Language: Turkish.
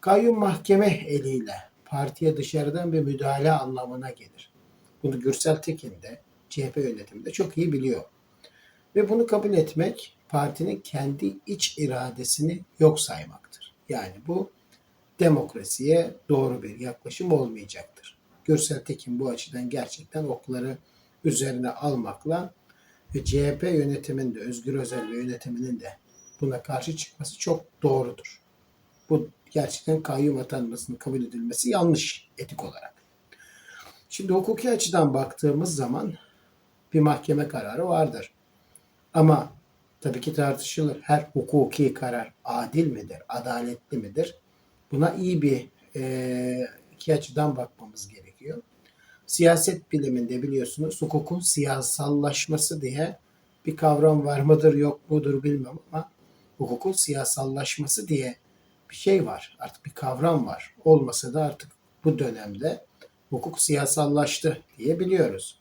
Kayyum mahkeme eliyle partiye dışarıdan bir müdahale anlamına gelir. Bunu Gürsel Tekin de CHP yönetiminde çok iyi biliyor. Ve bunu kabul etmek partinin kendi iç iradesini yok saymaktır. Yani bu demokrasiye doğru bir yaklaşım olmayacaktır. Gürsel Tekin bu açıdan gerçekten okları üzerine almakla ve CHP yönetiminde, Özgür Özel ve yönetiminin de buna karşı çıkması çok doğrudur. Bu gerçekten kayyum atanmasının kabul edilmesi yanlış etik olarak. Şimdi hukuki açıdan baktığımız zaman bir mahkeme kararı vardır. Ama tabii ki tartışılır. Her hukuki karar adil midir, adaletli midir? Buna iyi bir e, iki açıdan bakmamız gerekiyor. Siyaset biliminde biliyorsunuz hukukun siyasallaşması diye bir kavram var mıdır yok mudur bilmem ama hukukun siyasallaşması diye bir şey var. Artık bir kavram var. Olmasa da artık bu dönemde hukuk siyasallaştı diye biliyoruz.